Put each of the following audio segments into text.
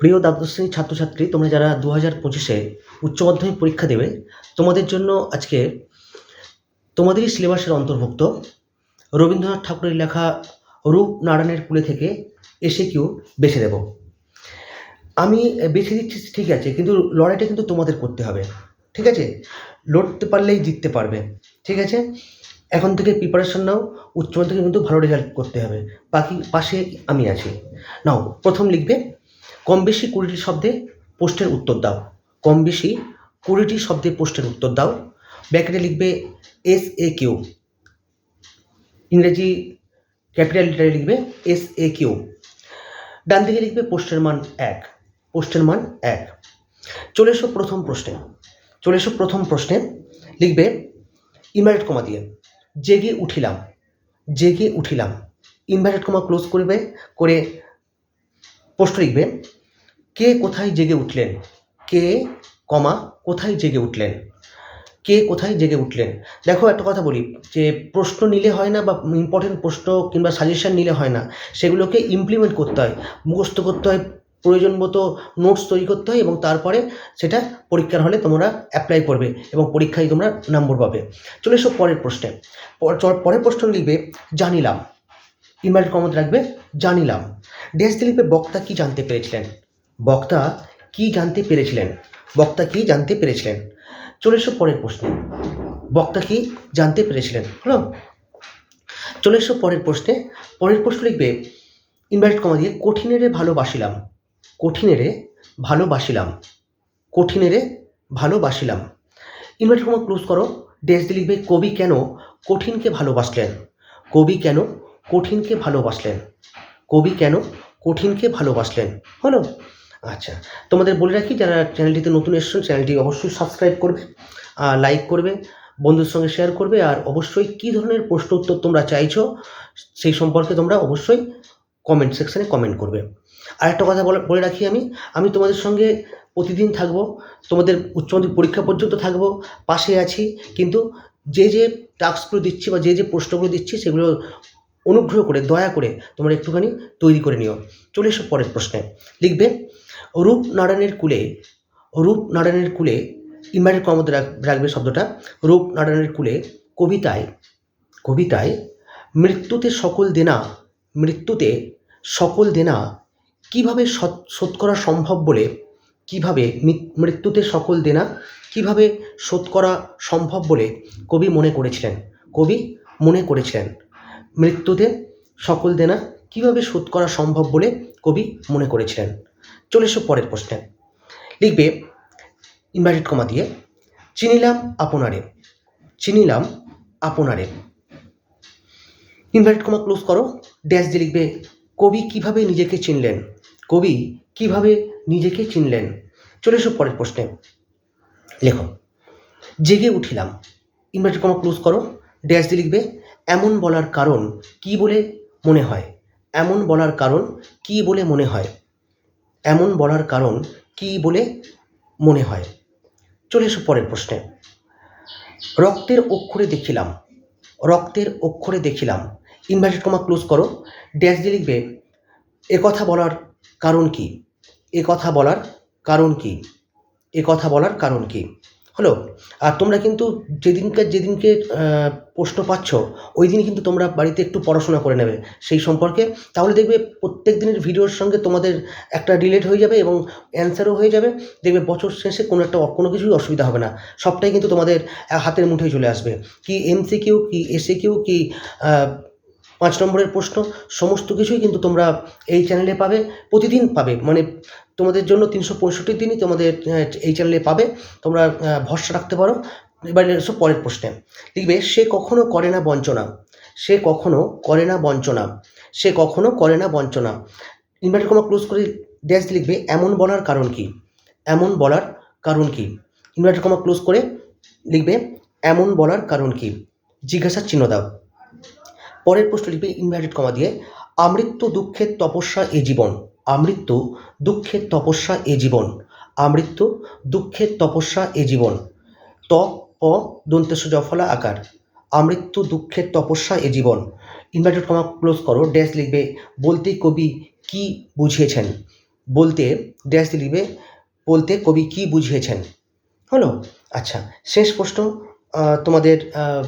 প্রিয় দ্বাদশ শ্রেণির ছাত্রছাত্রী, তোমরা যারা দু হাজার পঁচিশে উচ্চ মাধ্যমিক পরীক্ষা দেবে, তোমাদের জন্য আজকে তোমাদেরই সিলেবাসের অন্তর্ভুক্ত। রবীন্দ্রনাথ ঠাকুরের লেখা রূপ নারায়ণের কুলে থেকে এসে কিউ বেছে দেব। আমি বেছে দিচ্ছি, ঠিক আছে, কিন্তু লড়াইটা কিন্তু তোমাদের করতে হবে, ঠিক আছে? লড়তে পারলেই জিততে পারবে, ঠিক আছে? এখন থেকে প্রিপারেশন নাও, উচ্চ মাধ্যমিকে কিন্তু ভালো রেজাল্ট করতে হবে, বাকি পাশে আমি আছি। নাও, প্রথম লিখবে কম বেশি কুড়িটি শব্দে প্রশ্নের উত্তর দাও। কম বেশি কুড়িটি শব্দে প্রশ্নের উত্তর দাও। ব্র্যাকেটে লিখবে এস এ কিউ ইংরেজি ক্যাপিটাল লেটারে লিখবে এস এ কিউ ডান দিকে লিখবে পোস্টের মান এক। পোস্টের মান এক। চলে এসো প্রথম প্রশ্নে। চলে এসো প্রথম প্রশ্নে। লিখবে ইনভার্টেড কমা দিয়ে। জেগে উঠিলাম। জেগে উঠিলাম। ইনভার্টেড কমা ক্লোজ করবে, করে পোস্ট লিখবে কে কোথায় জেগে উঠলেন? কে, কমা, কোথায় জেগে উঠলেন? কে কোথায় জেগে উঠলেন? দেখো একটা কথা বলি, যে প্রশ্ন নিলে হয় না বা ইম্পর্টেন্ট প্রশ্ন কিংবা সাজেশন নিলে হয় না, সেগুলোকে ইমপ্লিমেন্ট করতে হয়, মুখস্থ করতে হয় প্রয়োজন মতো নোটস তৈরি করতে হয় এবং তারপরে সেটা পরীক্ষার হলে তোমরা অ্যাপ্লাই করবে এবং পরীক্ষায় তোমরা নম্বর পাবে। চলে এসো পরের প্রশ্নে। পরের প্রশ্ন লিখবে, জানিলাম। ইনভার্টেড কমত রাখবে, জানিলাম। ড্যাশ লিখবে বক্তা কি জানতে পেরেছিলেন? বক্তা কি জানতে পেরেছিলেন? বক্তা কি জানতে পেরেছিলেন? চলে এসো পরের প্রশ্নে। বক্তা কি জানতে পেরেছিলেন? হলো, চলে এসো পরের প্রশ্নে। পরের প্রশ্ন লিখবে ইনভার্টেড কমা দিয়ে, কঠিনেরে ভালোবাসিলাম কঠিনেরে ভালোবাসিলাম কঠিনেরে ভালোবাসিলাম। ইনভার্টেড কমা ক্লোজ করো। দিয়ে লিখবে, কবি কেন কঠিনকে ভালোবাসলেন? কবি কেন কঠিনকে ভালোবাসলেন? কবি কেন কঠিনকে ভালোবাসলেন? হলো আচ্ছা তোমাদের বলে রাখি, যারা চ্যানেলটিতে নতুন এসছেন চ্যানেলটি অবশ্যই সাবস্ক্রাইব করবে, আর লাইক করবে বন্ধুর সঙ্গে শেয়ার করবে, আর অবশ্যই কী ধরনের প্রশ্ন উত্তর তোমরা চাইছো, সেই সম্পর্কে তোমরা অবশ্যই কমেন্ট সেকশানে কমেন্ট করবে। আর একটা কথা বলে রাখি আমি আমি তোমাদের সঙ্গে প্রতিদিন থাকব, তোমাদের উচ্চ মাধ্যমিক পরীক্ষা পর্যন্ত থাকব, পাশে আছি, কিন্তু যে যে টাস্কগুলো দিচ্ছি বা যে যে প্রশ্নগুলো দিচ্ছি, সেগুলো অনুগ্রহ করে, দয়া করে তোমরা একটুখানি তৈরি করে নিও। চলে এসো পরের প্রশ্নে। লিখবে রূপ নারায়ণের কুলে, রূপ নারায়ণের কুলে, ইনভার্টেড কমতে রাখবে শব্দটা, রূপ নারায়ণের কুলে কবিতায় কবিতায়, মৃত্যুতে সকল দেনা, মৃত্যুতে সকল দেনা, কীভাবে শোধ করা সম্ভব বলে, কীভাবে মৃত্যুতে সকল দেনা, কীভাবে শোধ করা সম্ভব বলে কবি মনে করেছিলেন, কবি মনে করেছিলেন, মৃত্যুতে সকল দেনা কীভাবে শোধ করা সম্ভব বলে কবি মনে করেছিলেন। চলে এসো পরের প্রশ্নে। লিখবে ইনভার্টেড কমা দিয়ে, চিনিলাম আপনারে চিনিলাম আপনারে। ইনভার্টেড কমা ক্লোজ করো ড্যাশ দিয়ে লিখবে, কবি কীভাবে নিজেকে চিনলেন? কবি কীভাবে নিজেকে চিনলেন? চলে এসো পরের প্রশ্নে। লেখো, জেগে উঠিলাম। ইনভার্টেড কমা ক্লোজ করো ড্যাশ দিয়ে লিখবে, এমন বলার কারণ কি বলে মনে হয়? এমন বলার কারণ কি বলে মনে হয়? এমন বলার কারণ কি বলে মনে হয়? চলে এসো পরের প্রশ্নে। রক্তের অক্ষরে দেখিলাম, রক্তের অক্ষরে দেখিলাম। ইনভার্টেড কমা ক্লোজ করো। ড্যাশ দিয়ে লিখবে কথা বলার কারণ কি? কথা বলার কারণ কি? কথা বলার কারণ কি? হলো আর তোমরা কিন্তু যেদিনকার যেদিনকে প্রশ্ন পাচ্ছ ওই দিন কিন্তু তোমরা বাড়িতে একটু পড়াশোনা করে নেবে সেই সম্পর্কে। তাহলে দেখবে প্রত্যেক দিনের ভিডিওর সঙ্গে তোমাদের একটা রিলেট হয়ে যাবে এবং অ্যান্সারও হয়ে যাবে। দেখবে বছর শেষে কোনো একটা কোনো কিছুই অসুবিধা হবে না। সবটাই কিন্তু তোমাদের হাতের মুঠোয় চলে আসবে। কি এমসি কিউ কি এসএ কিউ কি পাঁচ নম্বরের প্রশ্ন, সমস্ত কিছুই কিন্তু তোমরা এই চ্যানেলে পাবে, প্রতিদিন পাবে। মানে তোমাদের জন্য তিনশো পঁয়ষট্টি দিনই তোমাদের এই চ্যানেলে পাবে। তোমরা ভরসা রাখতে পারো। এবার এসো পরের প্রশ্নে। লিখবে, সে কখনো করে না বঞ্চনা। সে কখনো করে না বঞ্চনা। সে কখনো করে না বঞ্চনা। ইনভার্টার কমা ক্লোজ করে ড্যাশ লিখবে, এমন বলার কারণ কি? এমন বলার কারণ কি? ইনভার্টার কমা ক্লোজ করে লিখবে, এমন বলার কারণ কি? জিজ্ঞাসার চিহ্ন দাও। পরের প্রশ্ন লিখবে ইনভার্টেড কমা দিয়ে আমৃত্যু দুঃখের তপস্যা এ জীবন। আমৃত্যু দুঃখের তপস্যা এ জীবন। আমৃত্যু দুঃখের তপস্যা এ জীবন। ত প দন্তেশ জফলা আকার। আমৃত্যু দুঃখের তপস্যা এ জীবন। ইনভার্টেড কমা ক্লোজ করো ড্যাশ লিখবে বলতে কবি কি বুঝিয়েছেন? বলতে ড্যাশ লিখবে বলতে কবি কি বুঝিয়েছেন? হলো? আচ্ছা শেষ প্রশ্ন তোমাদের আহ,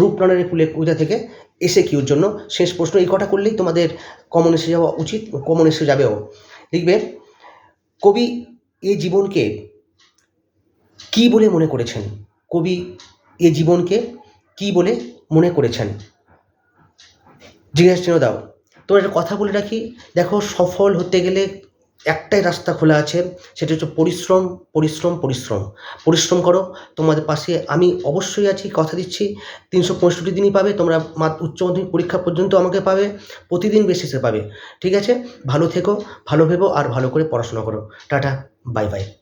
রূপনারায়ণের কুলে পূজা থেকে এসে কিউর জন্য? শেষ প্রশ্ন এই কটা করলেই তোমাদের কমন এসে যাওয়া উচিত কমন এসে যাবেও। লিখবে, কবি এ জীবনকে কি বলে মনে করেছেন? কবি এ জীবনকে কি বলে মনে করেছেন? জিজ্ঞাসা দাও। তোমার একটা কথা বলে রাখি, দেখো সফল হতে গেলে একটাই রাস্তা খোলা আছে, সেটা হচ্ছে পরিশ্রম পরিশ্রম পরিশ্রম। পরিশ্রম করো, তোমাদের পাশে আমি অবশ্যই আছি, কথা দিচ্ছি। তিনশো পঁয়ষট্টি দিনই পাবে, তোমরা উচ্চ মাধ্যমিক পরীক্ষা পর্যন্ত আমাকে পাবে, প্রতিদিন বেসিসে পাবে। ঠিক আছে? ভালো থেকো, ভালো ভেবো, আর ভালো করে পড়াশোনা করো। Tata bye bye